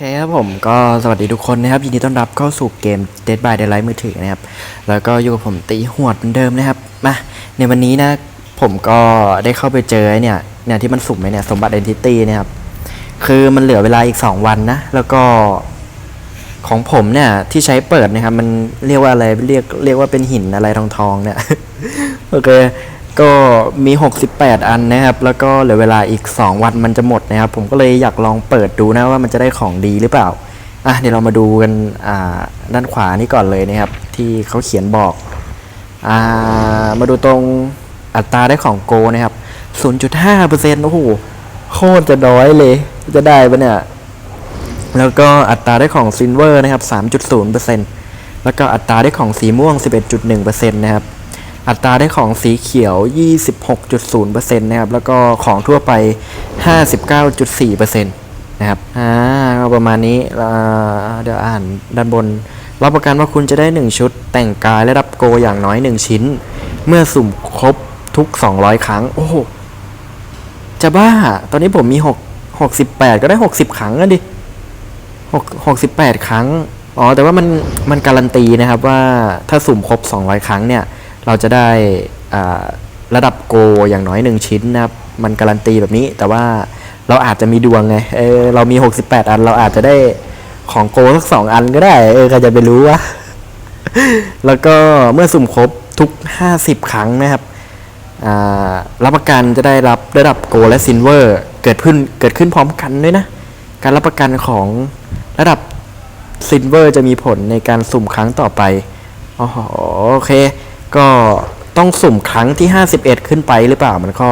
เคครับผมก็สวัสดีทุกคนนะครับ ยินดีต้อนรับเข้าสู่เกม Dead by Daylight มือถือนะครับ แล้วก็อยู่กับผมตีหวดเหมือนเดิมนะครับมาในวันนี้นะผมก็ได้เข้าไปเจอเนี่ยเนี่ยที่มันสุ่มไว้เนี่ยสมบัติ Entity นะครับ คือมันเหลือเวลาอีก 2 วันนะ แล้วก็ของผมเนี่ยที่ใช้เปิดนะครับ มันเรียกว่าอะไรเรียกเรียกว่าเป็นหินอะไรทองทองเนี่ยโอเค ก็มี 68 อันนะครับ แล้วก็เหลือเวลาอีก 2 วันมันจะหมดนะครับ ผมก็เลยอยากลองเปิดดูนะว่ามันจะได้ของดีหรือเปล่า อะเดี๋ยวเรามาดูกันอ่าด้านขวานี่ก่อนเลยนะครับ ที่เขาเขียนบอกอ่ามาดูตรงอัตราได้ของโกนะครับ 0.5%โอ้โหโคตรจะน้อยเลย จะได้ปะเนี่ย แล้วก็อัตราได้ของซิลเวอร์นะครับ 3.0%แล้วก็อัตราได้ของสีม่วง 11.1%นะครับ อัตราได้ของสีเขียว 26.0%นะครับ แล้วก็ของทั่วไป 59.4%นะครับอ่าประมาณนี้เดี๋ยวอ่านด้านบน รับประกันว่าคุณจะได้ 1 ชุด แต่งกายและรับโกอย่างน้อย 1 ชิ้น เมื่อสุ่มครบทุก 200 ครั้ง โอ้โห จะบ้า ตอนนี้ผมมี 6 68 ก็ได้ 60 ครั้งอะดิหกหกสิบแปดครั้ง อ๋อ แต่ว่ามันมันการันตีนะครับว่าถ้าสุ่มครบ 200 ครั้งเนี่ย เราจะได้ระดับโกอย่างน้อย 1 ชิ้นนะครับ มันการันตีแบบนี้ แต่ว่าเราอาจจะมีดวงไง เออ เรามี 68 อัน เราอาจจะได้ของโกสักสองอันก็ได้ เออใครจะไปรู้วะ แล้วก็เมื่อสุ่มครบทุก 50 ครั้งนะครับรับประกันจะได้รับระดับโกและซิลเวอร์เกิดขึ้นเกิดขึ้นพร้อมกันด้วยนะ การรับประกันของระดับซิลเวอร์จะมีผลในการสุ่มครั้งต่อไป อ๋อโอเค ก็ต้องสุ่มครั้งที่ 51 ขึ้นไปหรือเปล่ามันก็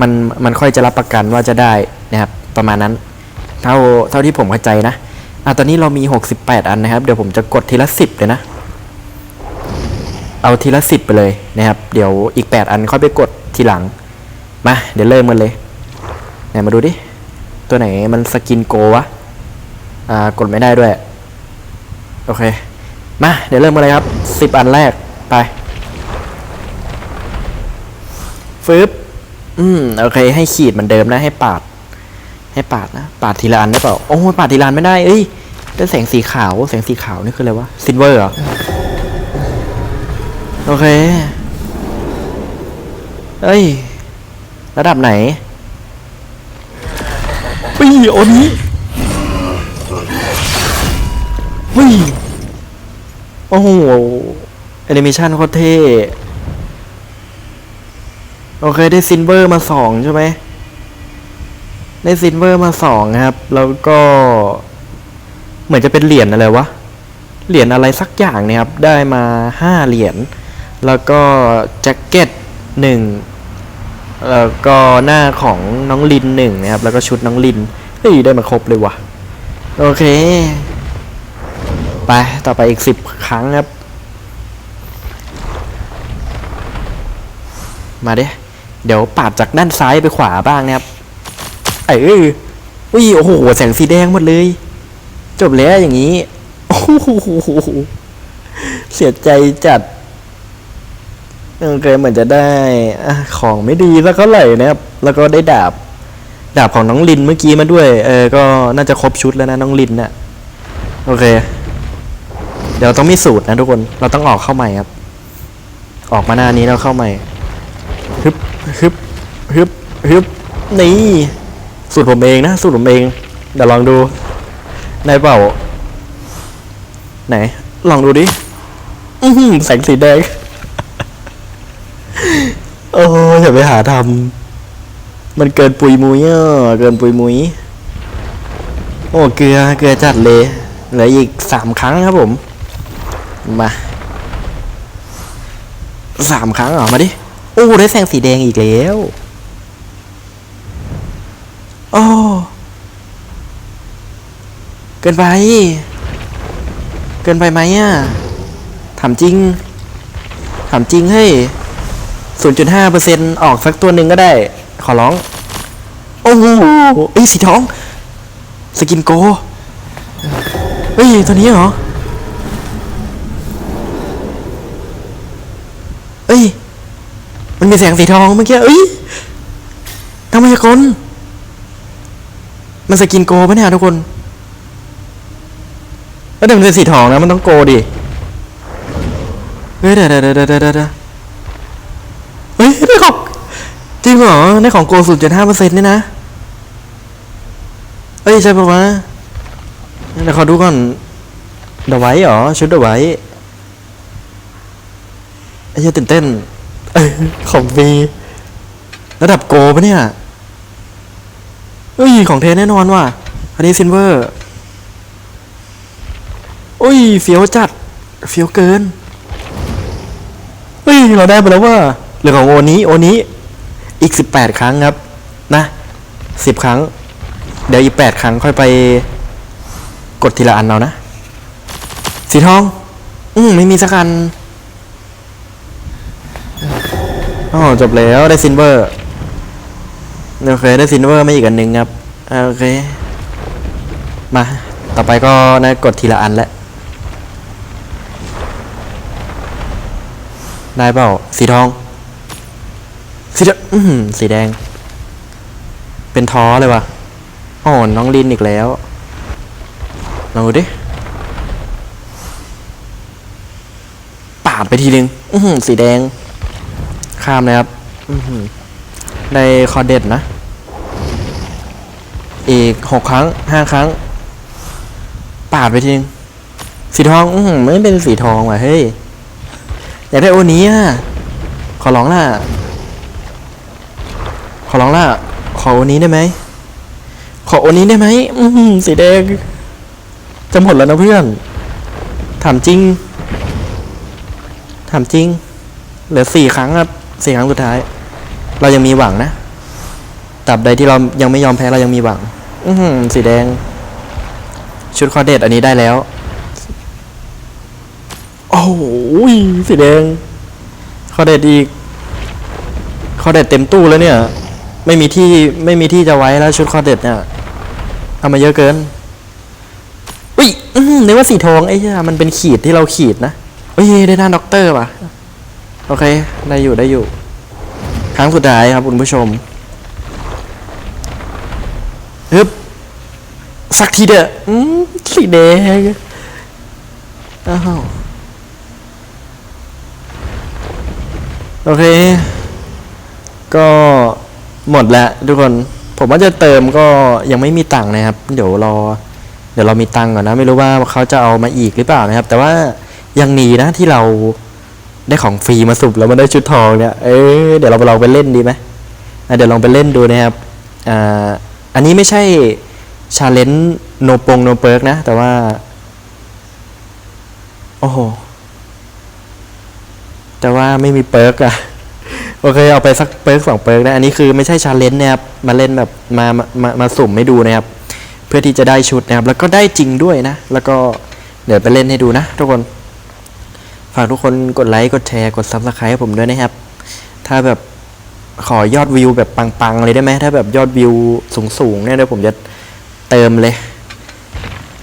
มันมันค่อยจะรับประกันว่าจะได้นะครับประมาณนั้นเท่าเท่าที่ผมเข้าใจนะอะตอนนี้เรามี 68 อันนะครับ เดี๋ยวผมจะกดทีละ 10 เลยนะ เอาทีละ 10 ไปเลยนะครับ เดี๋ยวอีก 8 อันค่อยไปกดทีหลัง มา เดี๋ยวเริ่มกันเลยไหนมาดูดิ ตัวไหนมันสกินโกวะ อ่ากดไม่ได้ด้วย โอเค มา เดี๋ยวเริ่มกันเลยครับ 10 อันแรกไป ฟึบอืมโอเค ให้ขีดเหมือนเดิมนะ ให้ปาด ให้ปาดนะ ปาดทีละอันได้เปล่า โอ้ยปาดทีละอันไม่ได้ เอ้ยได้แสงสีขาว แสงสีขาวนี่คืออะไรวะซิลเวอร์เหรอ โอเค เอ้ย ระดับไหนปีโอนี้วิโอ้โหแอนิเมชันโคตรเท่ โอเคได้ซิลเวอร์มาสองใช่ไหมได้ซิลเวอร์มาสองครับ แล้วก็ เหมือนจะเป็นเหรียญอะไรวะ เหรียญอะไรสักอย่างเนี่ยครับ ได้มาห้าเหรียญ แล้วก็แจ็คเก็ตหนึ่งแล้วก็หน้าของน้องลินหนึ่งนะครับ แล้วก็ชุดน้องลินเฮ้ยได้มาครบเลยว่ะ โอเค ไป ต่อไปอีกสิบครั้งครับ มาเดิ เดี๋ยวปาดจากด้านซ้ายไปขวาบ้างนะครับ เอออุ้ยโอ้โหแสงสีแดงหมดเลย จบแล้วอย่างนี้ โอ้โหเสียใจจัดโอเคเหมือนจะได้อของไม่ดีสักเท่าไหร่นะครับ แล้วก็ได้ดาบ ดาบของน้องลินเมื่อกี้มาด้วย เออ ก็น่าจะครบชุดแล้วนะน้องลินน่ะ โอเค เดี๋ยวต้องมีสูตรนะทุกคน เราต้องออกเข้าใหม่ครับ ออกมาหน้านี้แล้วเข้าใหม่ ฮึบฮึบฮึบฮึบนี่สูตรผมเองนะสูตรผมเองเดี๋ยวลองดูได้เปล่า ไหน ลองดูดิอื้อหือแสงสีแดงโอ้ยอย่าไปหาทำมันเกินปุยมุยอะเกินปุยมุยโอ้เกลือเกลือจัดเลยเหลืออีกสามครั้งครับผม มาสามครั้งเหรอมาดิ โอ้ได้แสงสีแดงอีกแล้วโอ้เกินไป เกินไปไหมอะถามจริงถามจริงเฮ้ย0.5%ออกสักตัวหนึ่งก็ได้ ขอร้อง โอ้โหเอ้สีทอง สกินโกเฮ้ย ตัวนี้เหรอ เอ้ย มันมีแสงสีทองเมื่อกี้เอ้ยทำไมกลมันสกินโกปะเนี่ยทุกคนแล้วแต่มันเป็นสีทองนะมันต้องโกดิเฮ้ยเดี๋ยวเดี๋ยวเดี๋ยวเดี๋ยวเดี๋ยวเฮ้ยได้ของจริงเหรอได้ของโกศูนย์จุดห้าเปอร์เซ็นต์นี่นะเอ้ยใช่ปะวะเดี๋ยวขอดูก่อนเดอะไว้เหรอชุดเดอะไว้ไอ้เหี้ยตื่นเต้น ของฟรีระดับโกปะเนี่ยเอ้ย ของเทแน่นอนว่ะ อันนี้ซินเวอร์อุ้ยเฟี้ยวจัดเฟี้ยวเกินเฮ้ย เราได้ไปแล้วว่าเหลือของโอนี้โอนี้อีกสิบแปดครั้งครับ นะสิบครั้ง เดี๋ยวอีกแปดครั้งค่อยไป กดทีละอันเอานะ สีทอง อืมไม่มีสักอัน อ๋อจบแล้วได้ซินเวอร์โอเคได้ซินเวอร์ไม่อีกอันหนึ่งครับโอเค มาต่อไปก็นะกดทีละอันแล้วได้เปล่าสีทอง สีแดงสีแดง เป็นท้อเลยวะอ๋อน้องลินอีกแล้วลองดูดิปาดไปทีนึง อืสีแดง ข้ามเลยครับอื้อหือได้คอเด็ดนะ อีกหกครั้งห้าครั้ง ปาดไปทีนึงสีทอง อื้อหือไม่เป็นสีทองว่ะ เฮ้ย อยากได้โอนี้อะ ขอร้องล่ะ ขอร้องล่ะ ขอโอนี้ได้ไหม ขอโอนี้ได้ไหม อือหือสีแดงจะหมดแล้วนะเพื่อน ถามจริง ถามจริง เหลือสี่ครั้งครับ สี่ครั้งสุดท้าย เรายังมีหวังนะตราบใดที่เรายังไม่ยอมแพ้เรายังมีหวัง อืสีแดง ชุดคอเดตอันนี้ได้แล้ว โอ้โหสีแดง คอเดตอีก คอเดตเต็มตู้แล้วเนี่ย ไม่มีที่ไม่มีที่จะไว้แล้วชุดคอเดตเนี่ยเอามาเยอะเกินอุ้ยนึกว่าสีทองไอ้เหี้ยมันเป็นขีดที่เราขีดนะเฮ้ยได้ด้านด็อกเตอร์ป่ะ โอเค ได้อยู่ได้อยู่ ครั้งสุดท้ายครับคุณผู้ชมฮึบสักทีเด้ออืมสีแดงอ้าวโอเค ก็หมดแล้วทุกคน ผมว่าจะเติมก็ยังไม่มีตังค์นะครับ เดี๋ยวรอ เดี๋ยวเรามีตังค์ก่อนนะ ไม่รู้ว่าเขาจะเอามาอีกหรือเปล่านะครับ แต่ว่ายังดีนะที่เรา ได้ของฟรีมาสุบแล้วมันได้ชุดทองเนี่ย เออเดี๋ยวเราไปลองไปเล่นดีไหมเดี๋ยวลองไปเล่นดูนะครับอ่าอันนี้ไม่ใช่ชาเลนจ์โนปงโนเปิร์กนะ แต่ว่า โอ้โห แต่ว่าไม่มีเปิร์กอะโอเคเอาไปสักเปิร์กสองเปิร์กนะ อันนี้คือไม่ใช่ชาเลนจ์นะครับ มาเล่นแบบมามามามาสุ่มให้ดูนะครับ เพื่อที่จะได้ชุดนะครับ แล้วก็ได้จริงด้วยนะ แล้วก็เดี๋ยวไปเล่นให้ดูนะทุกคน ฝากทุกคนกดไลค์ กดแชร์ กดซับสไครต์ให้ผมด้วยนะครับ ถ้าแบบขอยอดวิวแบบปังๆเลยได้ไหม ถ้าแบบยอดวิวสูงๆเนี่ยเดี๋ยวผมจะเติมเลย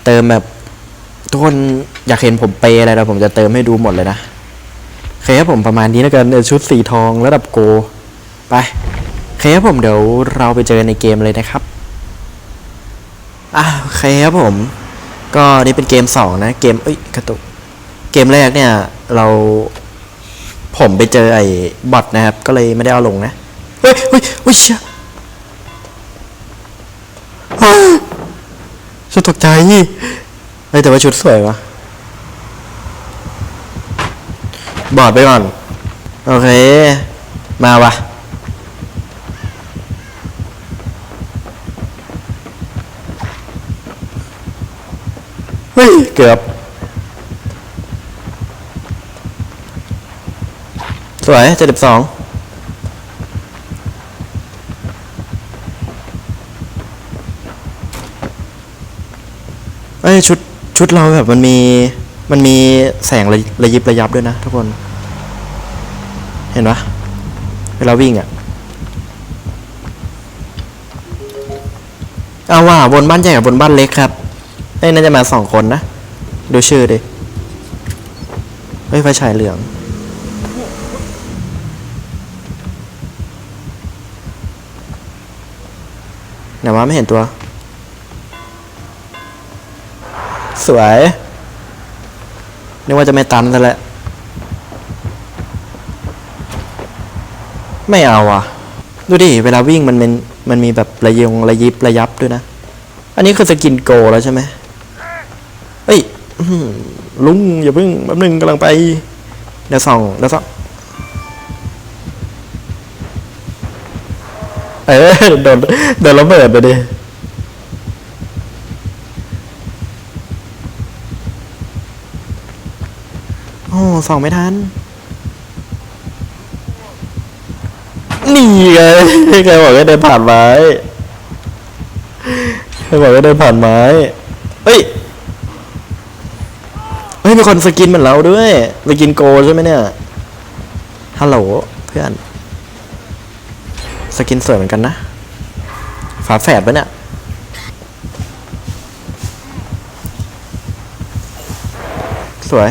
เติมแบบทุกคนอยากเห็นผมเปย์อะไรเราผมจะเติมให้ดูหมดเลยนะเคครับผมประมาณนี้แล้วกันชุดสีทองระดับโก ไปเคครับผมเดี๋ยวเราไปเจอในเกมเลยนะครับอะเคครับผม ก็นี่เป็นเกมสองนะ เกมเอ้ยกระตุกเกมแรกเนี่ย เราผมไปเจอไอ้บอทนะครับ ก็เลยไม่ได้เอาลงนะ เฮ้ยเฮ้ยเฮ้ยเชี่ยอ้าชุดตกใจเฮ้ยแต่ว่าชุดสวยวะบอดไปก่อน โอเค มาวะเฮ้ย เกือบ สวยเจ็ดสิบสองเอ้ยชุดชุดเราแบบมันมีมันมีแสงระระยิบระยับด้วยนะทุกคน เห็นปะเวลาวิ่งอะ่ะเอาว่าบนบ้านใหญ่กับบนบ้านเล็กครับเอ้ยน่าจะมาสองคนนะ ดูชื่อดิเฮ้ยไฟฉายเหลือง ไหนวะไม่เห็นตัว สวยนึกว่าจะไม่ตันซะแล้วไม่เอาอะ ดูดิ เวลาวิ่งมันเป็นมันมีแบบระยงระยิบระยับด้วยนะ อันนี้คือสกินโกแล้วใช่ไหมเอ้ยลุงอย่าเพิ่งแป๊บนึงกำลังไป เดี๋ยวส่องเดี๋ยวส่อง เออโดนโดนระเบิดไปดิโอ้ส่องไม่ทันนี่ไงใครบอกให้เดินผ่านไม้ใครบอกให้เดินผ่านไม้เฮ้ยเฮ้ยมีคนสกินเหมือนเราด้วยสกินโกใช่ไหมเนี่ยฮัลโหลเพื่อน สกินสวยเหมือนกันนะ ฝาแฝดปะเนี่ย สวย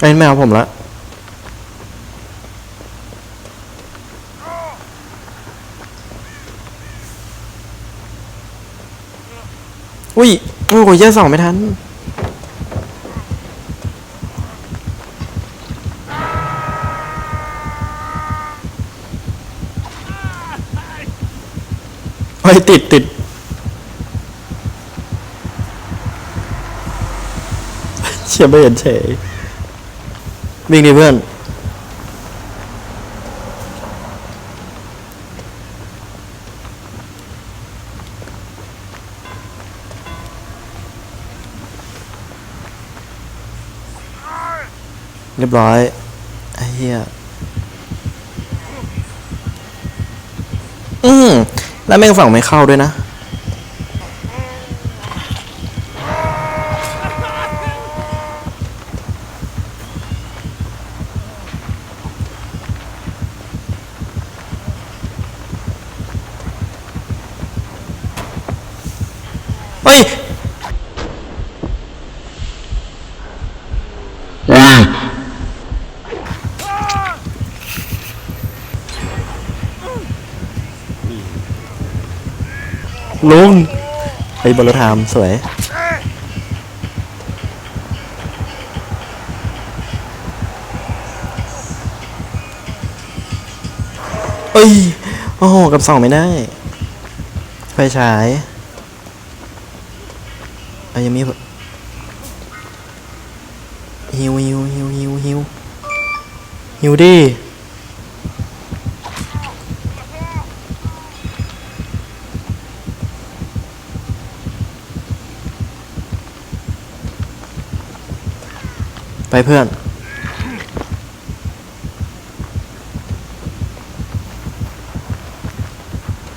เอ้ยไม่เอาผมละ อุ้ยโอ้โหแย่สองไม่ทันเฮ้ยติดติดเชื่อไม่เห็นเฉยวิ่งดิเพื่อน เรียบร้อยไอ้เหี้ยอืมแล้วแม่งฝั่งไม่เข้าด้วยนะ เฮ้ย ลุงไอ้บอลทามสวยเอ้ย โอ้โห กับสองไม่ได้ ไฟฉายอะยังมีฮิวฮิวฮิวฮิวฮิวฮิวดิ เพื่อน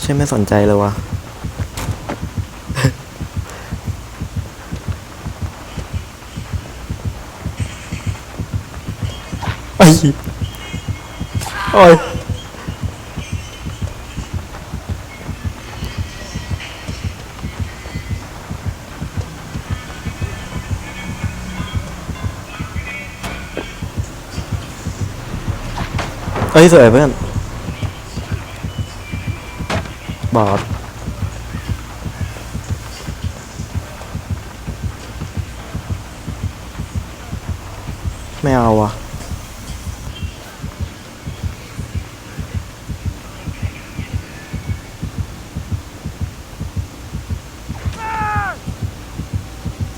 ใช่ไม่สนใจเลยวะไอ้โอ้ย เฮ้ยสวยเพื่อน บอดไม่เอาอะ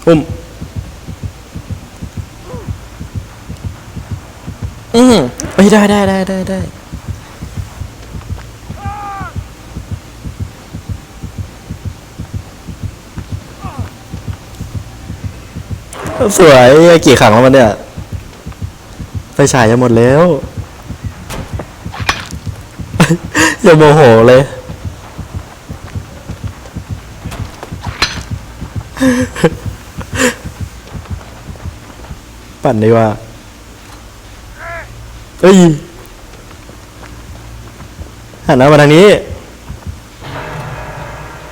อุ้มอืม เฮ้ยได้ได้ได้ได้ได้สวยกี่ครั้งแล้วมันเนี่ยไฟฉายจะหมดแล้ว อย่าโมโหเลย ปั่นดีกว่า เฮ้ยหันหน้ามาทางนี้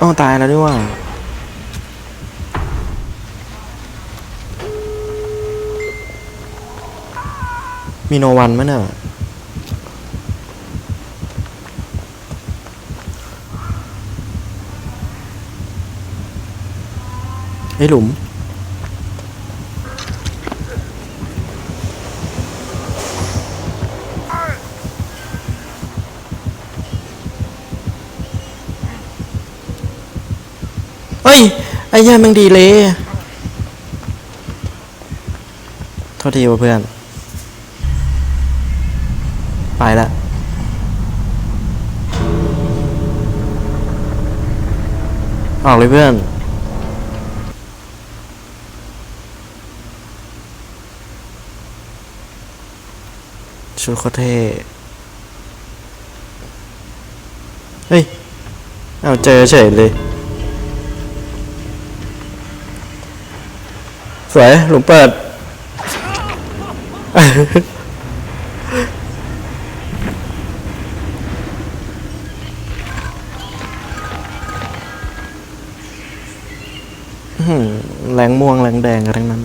อ้อตายแล้วด้วยว่ามีโนวันมั้เนี่ยไอ้หลุม เฮ้ย ไอ้เหี้ยมึงดีเลยโทษทีว่ะเพื่อน ไปละออกเลยเพื่อน ชุดโคเทเฮ้ย เอาเจอเฉยเลย สวยหลุมเปิด แรงม่วงแรงแดงกันทั้งนั้น